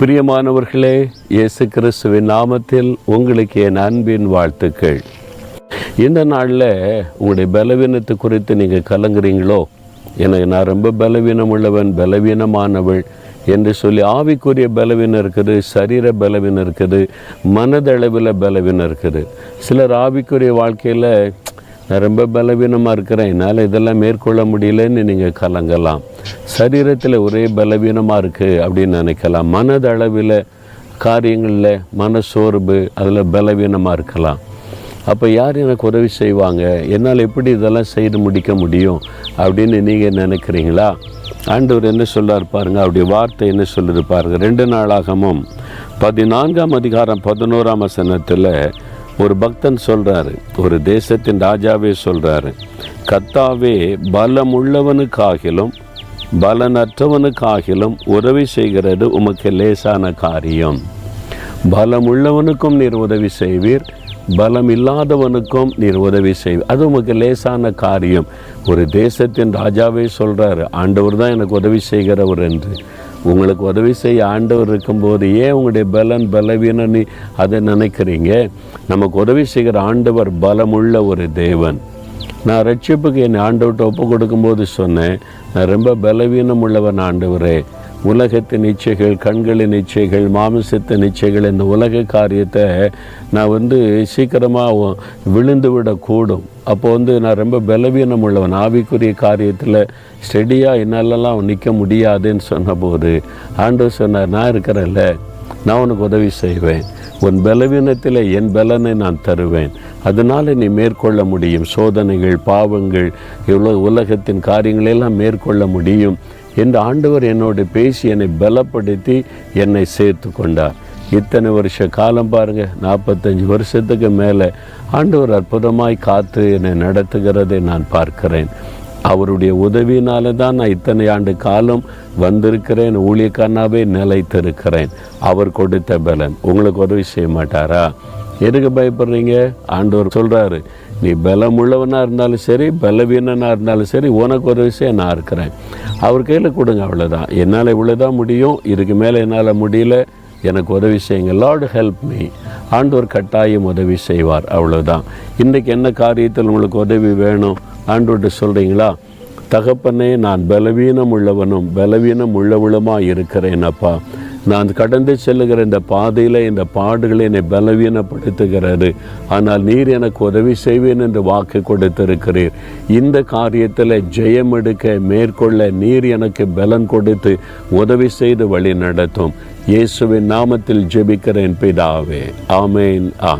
பிரியமானவர்களே இயேசு கிறிஸ்துவின் நாமத்தில் உங்களுக்கு என் அன்பின் வாழ்த்துக்கள். இந்த நாளில் உங்களுடைய பலவீனத்தை குறித்து நீங்கள் கலங்குறீங்களோ? எனக்கு நான் ரொம்ப பலவீனம் உள்ளவன் பலவீனமானவள் என்று சொல்லி ஆவிக்குரிய பலவீனம் இருக்குது சரீர பலவீனம் இருக்குது மனதளவில் பலவீனம் இருக்குது. சிலர் ஆவிக்குரிய வாழ்க்கையில் நான் ரொம்ப பலவீனமாக இருக்கிறேன். என்னால் இதெல்லாம் மேற்கொள்ள முடியலன்னு நீங்கள் கலங்கலாம். சரீரத்தில் ஒரே பலவீனமாக இருக்குது அப்படின்னு நினைக்கலாம். மனதளவில் காரியங்களில் மன சோர்வு அதில் பலவீனமாக இருக்கலாம். அப்போ யார் எனக்கு உதவி செய்வாங்க? என்னால் எப்படி இதெல்லாம் செய்து முடிக்க முடியும் அப்படின்னு நீங்கள் நினைக்கிறீங்களா? ஆண்டவர் என்ன சொல்றார் பாருங்க அவருடைய வார்த்தை என்ன சொல்லுது பாருங்கள் ரெண்டு நாளாகமும் பதினான்காம் அதிகாரம் பதினோராம் வசனத்தில் ஒரு பக்தன் சொல்கிறாரு ஒரு தேசத்தின் ராஜாவே சொல்கிறாரு கத்தாவே பலமுள்ளவனுக்காகிலும் பலனற்றவனுக்காகிலும் உதவி செய்கிறது உமக்கு லேசான காரியம். பலமுள்ளவனுக்கும் நீர் உதவி செய்வீர் பலம் இல்லாதவனுக்கும் நீர் உதவி செய்வீர். அது உமக்கு லேசான காரியம். ஒரு தேசத்தின் ராஜாவே சொல்கிறாரு ஆண்டவர் தான் எனக்கு உதவி செய்கிறவர் என்று. உங்களுக்கு உதவி செய்ய ஆண்டவர் இருக்கும்போது ஏன் உங்களுடைய பலன் பலவீனம்னு அதை நினைக்கிறீங்க? நமக்கு உதவி செய்கிற ஆண்டவர் பலமுள்ள ஒரு தேவன். நான் ரட்சிப்புக்கு என் ஆண்டவர்கிட்ட ஒப்பு கொடுக்கும்போது சொன்னேன் நான் ரொம்ப பலவீனம் உள்ளவன் ஆண்டவரே. உலகத்தின் இச்சைகள் கண்களின் இச்சைகள் மாமிசத்தின் இச்சைகள் இந்த உலக காரியத்தை நான் வந்து சீக்கிரமாக விழுந்து விடக்கூடும் அப்போ வந்து நான் ரொம்ப பலவீனம் உள்ளவன். ஆவிக்குரிய காரியத்தில் ஸ்டெடியாக என்னாலலாம் நிற்க முடியாதுன்னு சொன்னபோது ஆண்டவர் சொன்னார் நான் இருக்கிறேன்ல நான் உனக்கு உதவி செய்வேன். உன் பலவீனத்தில் என் பலனை நான் தருவேன். அதனால் நீ மேற்கொள்ள முடியும். சோதனைகள் பாவங்கள் இவ்வளோ உலகத்தின் காரியங்களெல்லாம் மேற்கொள்ள முடியும். என்று ஆண்டவர் என்னோடு பேசி என்னை பலப்படுத்தி என்னை சேர்த்து கொண்டார். இத்தனை வருஷ காலம் பாருங்க நாற்பத்தஞ்சு வருஷத்துக்கு மேலே ஆண்டவர் அற்புதமாய் காத்து என்னை நடத்துகிறதை நான் பார்க்கிறேன். அவருடைய உதவியினால தான் நான் இத்தனை ஆண்டு காலம் வந்திருக்கிறேன் ஊழியக்காரனாகவே நிலைத்திருக்கிறேன். அவர் கொடுத்த பலன். உங்களுக்கு உதவி செய்ய மாட்டாரா? எதுக்கு பயப்படுறீங்க? ஆண்டவர் சொல்கிறாரு நீ பலமுள்ளவனாக இருந்தாலும் சரி பலவீனனாக இருந்தாலும் சரி உனக்கு உதவி செய்ய நான் இருக்கிறேன். அவர் கையில் கொடுங்க அவ்வளோதான் என்னால் இவ்வளோதான் முடியும். இதுக்கு மேலே என்னால் முடியல. எனக்கு உதவி செய்யுங்க. லார்டு ஹெல்ப் மீ ஆண்டவர் கட்டாயம் உதவி செய்வார். அவ்வளோதான் இன்றைக்கு என்ன காரியத்தில் உங்களுக்கு உதவி வேணும்? ஆண்டவர்கிட்ட சொல்கிறீங்களா தகப்பனே நான் பலவீனம் உள்ளவனும் பலவீனம் உள்ளவளுமாக இருக்கிறேன் அப்பா. நான் கடந்து செல்லுகிற இந்த பாதையில் இந்த பாடுகளை என்னை பலவீனப்படுத்துகிறது. ஆனால் நீர் எனக்கு உதவி செய்வேன் என்று வாக்கு கொடுத்திருக்கிறீர். இந்த காரியத்தில் ஜெயம் எடுக்க மேற்கொள்ள நீர் எனக்கு பலன் கொடுத்து உதவி செய்து வழி நடத்தும் இயேசுவின் நாமத்தில் ஜெபிக்கிறேன் பிதாவே. ஆமேன் ஆம்